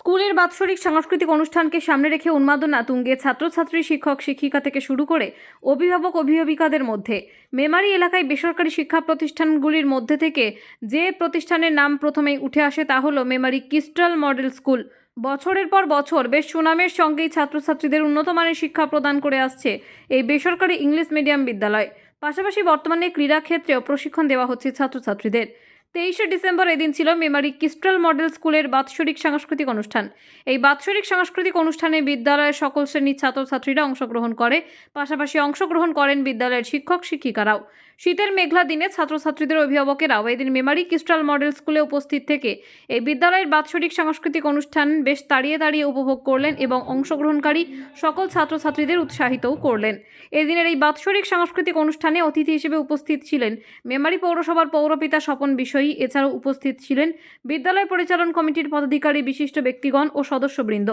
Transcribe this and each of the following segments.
স্কুলের বাৎসরিক সাংস্কৃতিক অনুষ্ঠানকে সামনে রেখে উন্মাদনা তুঙ্গে ছাত্রছাত্রী, শিক্ষক, শিক্ষিকা থেকে শুরু করে অভিভাবক, অভিভাবিকাদের মধ্যে। মেমারি এলাকায় বেসরকারি শিক্ষা প্রতিষ্ঠানগুলির মধ্যে থেকে যে প্রতিষ্ঠানের নাম প্রথমেই উঠে আসে তা হলো মেমারি কিস্টাল মডেল স্কুল। বছরের পর বছর বেশ সুনামের সঙ্গেই ছাত্রছাত্রীদের উন্নত মানের শিক্ষা প্রদান করে আসছে এই বেসরকারি ইংলিশ মিডিয়াম বিদ্যালয়। পাশাপাশি বর্তমানে ক্রীড়া ক্ষেত্রেও প্রশিক্ষণ দেওয়া হচ্ছে ছাত্রছাত্রীদের। তেইশে ডিসেম্বর এদিন ছিল মেমারি কিস্ট্রাল মডেল স্কুলের বাৎসরিক সাংস্কৃতিক অনুষ্ঠান। এই বাৎসরিক সাংস্কৃতিক অনুষ্ঠানে বিদ্যালয়ের সকল শ্রেণির ছাত্রছাত্রীরা অংশগ্রহণ করে, পাশাপাশি অংশগ্রহণ করেন বিদ্যালয়ের শিক্ষক, শিক্ষিকারাও। শীতের মেঘলা দিনে ছাত্রছাত্রীদের অভিভাবকেরাও এদিন মেমারি কিস্ট্রাল মডেল স্কুলে উপস্থিত থেকে এই বিদ্যালয়ের বাৎসরিক সাংস্কৃতিক অনুষ্ঠান বেশ তাড়িয়ে তাড়িয়ে উপভোগ করলেন এবং অংশগ্রহণকারী সকল ছাত্রছাত্রীদের উৎসাহিতও করলেন। এদিনের এই বাৎসরিক সাংস্কৃতিক অনুষ্ঠানে অতিথি হিসেবে উপস্থিত ছিলেন মেমারি পৌরসভার পৌরপিতা স্বপন বিষয়ী এছাড়াও উপস্থিত ছিলেন বিদ্যালয় পরিচালন কমিটির পদাধিকারী, বিশিষ্ট ব্যক্তিগণ ও সদস্যবৃন্দ।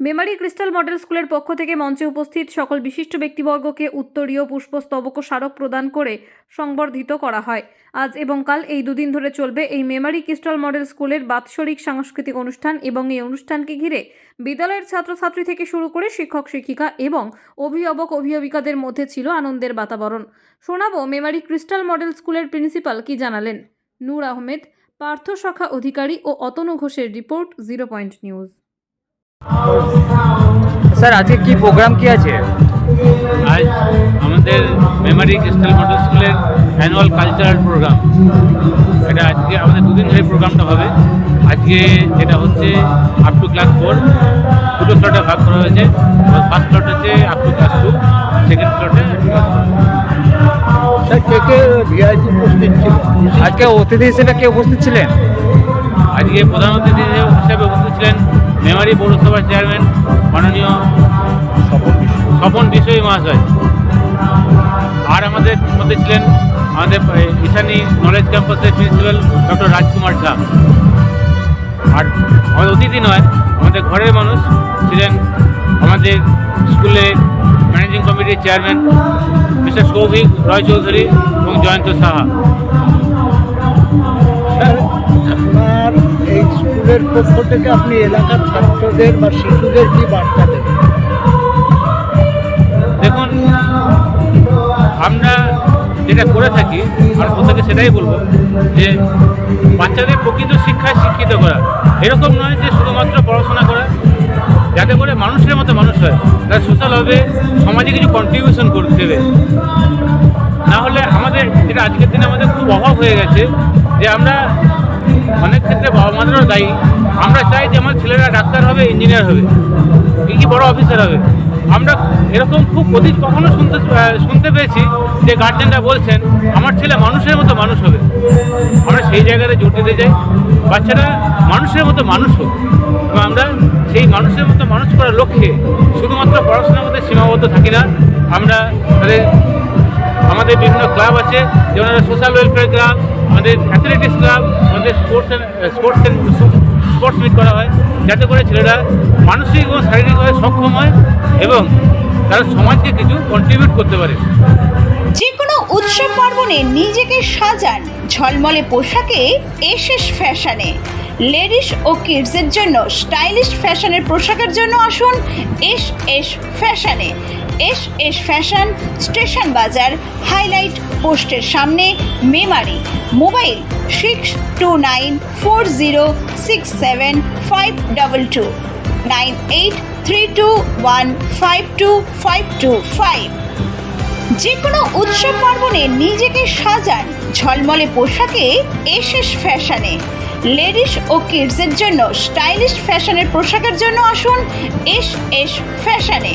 মেমারি ক্রিস্টাল মডেল স্কুলের পক্ষ থেকে মঞ্চে উপস্থিত সকল বিশিষ্ট ব্যক্তিবর্গকে উত্তরীয় পুষ্পস্তবক স্মারক প্রদান করে সংবর্ধিত করা হয়। আজ এবং কাল এই দুদিন ধরে চলবে এই মেমারি ক্রিস্টাল মডেল স্কুলের বাৎসরিক সাংস্কৃতিক অনুষ্ঠান এবং এই অনুষ্ঠানকে ঘিরে বিদ্যালয়ের ছাত্রছাত্রী থেকে শুরু করে শিক্ষক, শিক্ষিকা এবং অভিভাবক, অভিভাবিকাদের মধ্যে ছিল আনন্দের বাতাবরণ। শোনাবো মেমারি ক্রিস্টাল মডেল স্কুলের প্রিন্সিপাল কি জানালেন? নূর আহমেদ পার্থ শাখা অধিকারী ও অতনু ঘোষের report Zero Point News. Sir আজকে কি প্রোগ্রাম কি আছে? আজ আমাদের মেমারি ক্রিস্টাল মডেল স্কুলের অ্যানুয়াল কালচারাল প্রোগ্রাম এটা আজকে আমাদের দুদিন ধরে প্রোগ্রামটা হবে। আজকে যেটা হচ্ছে আপ টু ক্লাস ফোর দুটো স্লটে ভাগ করা হয়েছে। ফার্স্ট স্লট হচ্ছে up to class two second স্লটে VIP উপস্থিত ছিল। আজকে অতিথি হিসেবে কে উপস্থিত ছিলেন? আজকে প্রধান অতিথি হিসেবে উপস্থিত ছিলেন মেমারি পৌরসভার চেয়ারম্যান মাননীয় স্বপন বিষয়ী মহাশয়। আর আমাদের মধ্যে ছিলেন আমাদের ঈশানী নলেজ ক্যাম্পাসের প্রিন্সিপাল ডক্টর রাজকুমার ঝা। আর আমাদের অতিথি নয় আমাদের ঘরের মানুষ ছিলেন আমাদের স্কুলের ম্যানেজিং কমিটির চেয়ারম্যান মিস্টার সৌভিক রয় চৌধুরী এবং জয়ন্ত সাহা। আপনার এই স্কুলের পক্ষ থেকে আপনি এলাকার ছাত্রদের বা শিশুদের কি বার্তা দেবেন দেখুন আমরা যেটা করে থাকি আর প্রত্যেকে সেটাই বলব যে বাচ্চাদের প্রকৃত শিক্ষায় শিক্ষিত করা। এরকম নয় যে শুধুমাত্র পড়াশোনা করা। যাতে করে মানুষের মতো মানুষ হয়। তারা সোশ্যাল হবে সমাজে কিছু কন্ট্রিবিউশন করতে দেবে। না হলে আমাদের, যেটা আজকের দিনে আমাদের খুব অভাব হয়ে গেছে, যে আমরা অনেক ক্ষেত্রে বাবা মাদেরও দায়ী। আমরা চাই যে আমার ছেলেরা ডাক্তার হবে ইঞ্জিনিয়ার হবে, কি কি বড় অফিসার হবে। আমরা এরকম খুব অধিক কখনো শুনতে শুনতে পেয়েছি যে গার্জেনরা বলছেন, আমার ছেলে মানুষের মতো মানুষ হবে। আমরা সেই জায়গাতে জোর দিতে চাই। বাচ্চারা মানুষের মতো মানুষ হোক। আমরা সেই মানুষের মতো মানুষ করার লক্ষ্যে শুধুমাত্র পড়াশোনার মধ্যে সীমাবদ্ধ থাকি না, আমরা তাদের, আমাদের বিভিন্ন ক্লাব আছে, যেমন সোশ্যাল ওয়েলফেয়ার ক্লাব আমাদের অ্যাথলেটিক্স ক্লাব আমাদের স্পোর্টস স্পোর্টস স্পোর্টস মিট করা হয়। যাতে করে ছেলেরা মানসিক এবং শারীরিকভাবে সক্ষম হয় এবং তারা সমাজকে কিছু কন্ট্রিবিউট করতে পারে। উৎসব পার্বণে নিজেকে সাজান। ঝলমলে পোশাকে এসএস ফ্যাশনে। লেডিস ও কিডসের জন্য স্টাইলিশ ফ্যাশনের পোশাকের জন্য আসুন এস এস ফ্যাশনে। S S fashion station Bazar, highlight পোস্টের সামনে, Memari. Mobile six two nine four zero six seven five double two. Nine eight three two one five two five two five. যে কোনো উৎসব পার্বণে নিজেকে সাজান। ঝলমলে পোশাকে এসএস ফ্যাশনে। লেডিস ও কিডসের জন্য স্টাইলিশ ফ্যাশনের পোশাকের জন্য আসুন এস এস ফ্যাশনে।